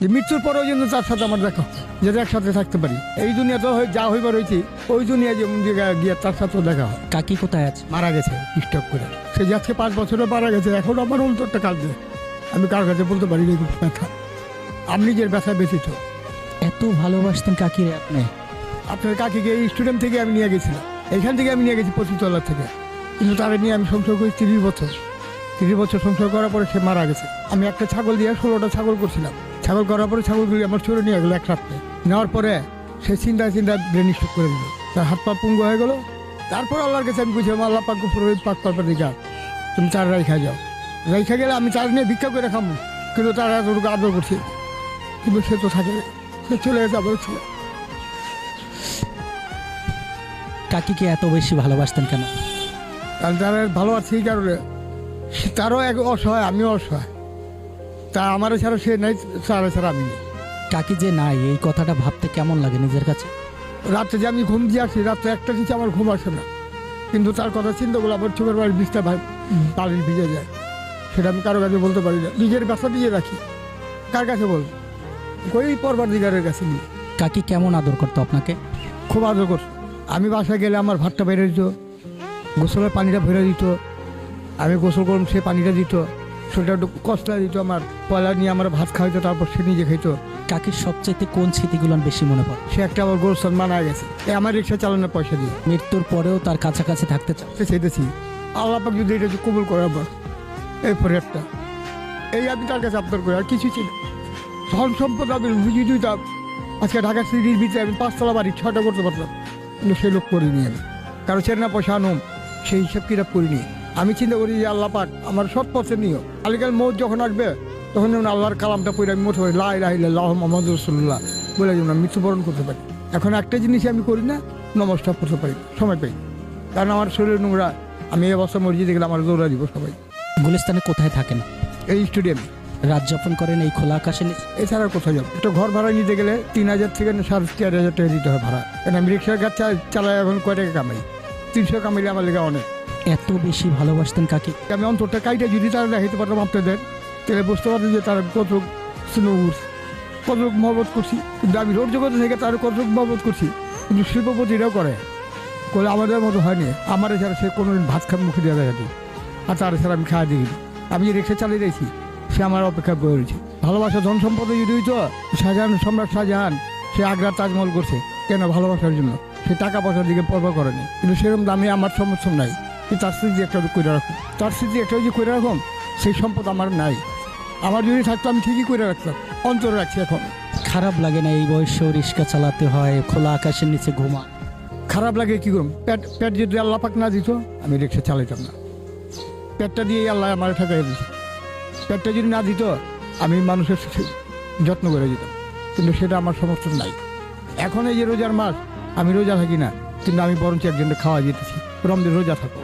যে মৃত্যুর পরেও যেন তার সাথে আমার দেখা যাতে একসাথে থাকতে পারি। এই দুনিয়া তো হয়- যা হইবার হয়েছি ওই দুনিয়া যেমন জায়গায় গিয়ে তার সাথেও দেখা হয়। কাকি কোথায় আছে? মারা গেছে স্টক করে। সে যে আজকে পাঁচ বছরে মারা গেছে এখন আমার অন্তরটা কাঁদছে আমি কার কাছে বলতে পারি ব্যথা। আমি নিজের ব্যথা ব্যথিত এত ভালোবাসতেন কাকিরে আপনি। আপনার কাকিকে এই স্টুডেন্ট থেকে আমি নিয়ে গেছিলাম। এখান থেকে আমি নিয়ে গেছি পঁচিশতলার থেকে। কিন্তু তারা নিয়ে আমি সংসার করি তিরিশ বছর। তিরিশ বছর সংসার করার পরে সে মারা গেছে। আমি একটা ছাগল দিয়ে ষোলোটা ছাগল করছিলাম। ছাগল করার পরে ছাগলগুলি আমার চুরে নিয়ে গেলো এক রাত্রে। নেওয়ার পরে সে চিন্তা চিন্তা ব্রেন স্ট্রোক করে দিল। তার হাত পা পুঙ্গ হয়ে গেলো। তারপর আল্লাহর কাছে আমি বুঝলাম আল্লাহ পাক পাক পাক দিকা তুমি চার রাইখা যাও। রাইখা গেলে আমি চার নিয়ে ভিক্ষা করে খাব কিন্তু তারা এতটুকু আদর করছে। কিন্তু সে তো থাকে সে চলে গেছে আবার ছিল কাকিকে এত বেশি ভালোবাসতেন কেন? কারণ তারা ভালো আছে এই কারণে। তারও এক অসহায় আমিও অসহায়। তা আমার ছাড়া সে নাই তারা ছাড়া আমি নেই। কাকি যে নাই এই কথাটা ভাবতে কেমন লাগে নিজের কাছে? রাত্রে যে আমি ঘুম দিয়ে আসি রাত্রে একটা কিছু আমার ঘুম আসে না। কিন্তু তার কথা চিন্তা করলে আমার চোখের বাড়ির বিষটা পানির ভিজে যায়। সেটা আমি কারও কাছে বলতে পারি না। নিজের ব্যথা দিয়ে রাখি। কার কাছে বল? ওই পরবার দিগারের কাছে নিয়ে। কাকি কেমন আদর করতো আপনাকে? খুব আদর করতো। আমি বাসায় গেলে আমার ভাতটা বেড়ে দিত গোসলের পানিটা ভরে দিত। আমি গোসল করুন সে পানিটা দিত। সেটা একটু কষ্ট দিত আমার। পয়লা নিয়ে আমার ভাত খাইতো তারপর সে নিজে খাইতো। কাকির সবচেয়ে কোন স্মৃতিগুলো বেশি মনে পড়ে? সে একটা আবার গোরস্থান মানা গেছে। এ আমার রিক্সা চালানোর পয়সা দিয়ে। মৃত্যুর পরেও তার কাছাকাছি থাকতে চান সে চাইতেছি আল্লাহ পাক যদি এটা একটু কবুল করে আবার এই পরেরটা এই আমি তার কাছে আপনার করি আর কিছু ছিল ধন সম্পদ আমি বুঝিয়ে দিতাম আজকে ঢাকা সিটির ভিতরে আমি পাঁচতলা বাড়ি ছটা করতে পারতাম। কিন্তু সে লোক করিনি আমি। কারও চেনা পয়সা আনুম সেই হিসাব কিতাব করিনি। আমি চিন্তা করি যে আল্লাহ পাক আমার সৎ পথে নিও আলিকাল মৌত যখন আসবে তখন যেমন আল্লাহর কালামটা পড়ে আমি মোট হয়ে লাই লাহ মোহাম্মদ রসুল্লাহ বলে যেমন আমি মৃত্যুবরণ করতে পারি। এখন একটা জিনিসই আমি করি না নমস্কার করতে পারি সময় পাই। কারণ আমার শরীর নোংরা আমি এই অবস্থা মসজিদে গেলে আমার দৌড়া দিব সবাই। গুলিস্তানে কোথায় থাকেন? এই স্টেডিয়ামে। রাত যাপন করেন এই খোলা আকাশে? এছাড়া কোথায় যাব। একটা ঘর ভাড়া নিতে গেলে তিন হাজার থেকে সাড়ে চার হাজার টাকা দিতে হয় ভাড়া। কারণ আমি রিক্সার কাজ চালাই এখন কয় টাকা কামাই? তিনশো কামাইলে আমার লেগে অনেক। এত বেশি ভালোবাসতেন কাকে? আমি অন্তরটা কাইটা যদি তারা দেখাইতে পারতাম আপনাদের, তাহলে বুঝতে পারতেন যে তারা কত স্নো কত মহবত করছি। কিন্তু আমি রোড জগতে থেকে তার কত মহবত করছি, কিন্তু শিল্পপতিরাও করে। করে আমাদের মতো হয়নি। আমার ছাড়া সে কোনো ভাত খান মুখে দেওয়া দেখাতি। আর তার ছাড়া আমি খাওয়া দিই আমি যে রিক্সা চালিয়ে দিয়েছি সে আমার অপেক্ষা বয়ে রয়েছে। ভালোবাসা ধন সম্পদে যদি হইতো, শাহজাহান, সম্রাট শাহজাহান, সে আগ্রার তাজমহল করছে। কেন ভালোবাসার জন্য? সে টাকা পয়সার দিকে পর্ব করেনি। কিন্তু সেরকম দামে আমার সমর্থন নাই। তার স্মৃতি একটা করে রাখুন। তার স্মৃতি একটা যে করে রাখুন সেই সম্পদ আমার নাই। আমার যদি থাকতো আমি ঠিকই করে রাখতাম। অন্তরে রাখছি এখন। খারাপ লাগে না এই বয়সেও রিক্সা চালাতে হয় খোলা আকাশের নিচে ঘুমা খারাপ লাগে কি করুন পেট পেট যদি আল্লাহ পাক না দিত আমি রিক্সা চালাইতাম না। পেটটা দিয়ে আল্লাহ আমার ঠেকাই দিত। পেটটা যদি না দিত আমি মানুষের যত্ন করে দিতাম। কিন্তু সেটা আমার সমর্থন নাই। এখন এই যে রোজার মাস আমি রোজা থাকি না কিন্তু আমি বরঞ্চ একজনকে খাওয়া যেতেছি রমদের রোজা থাকো।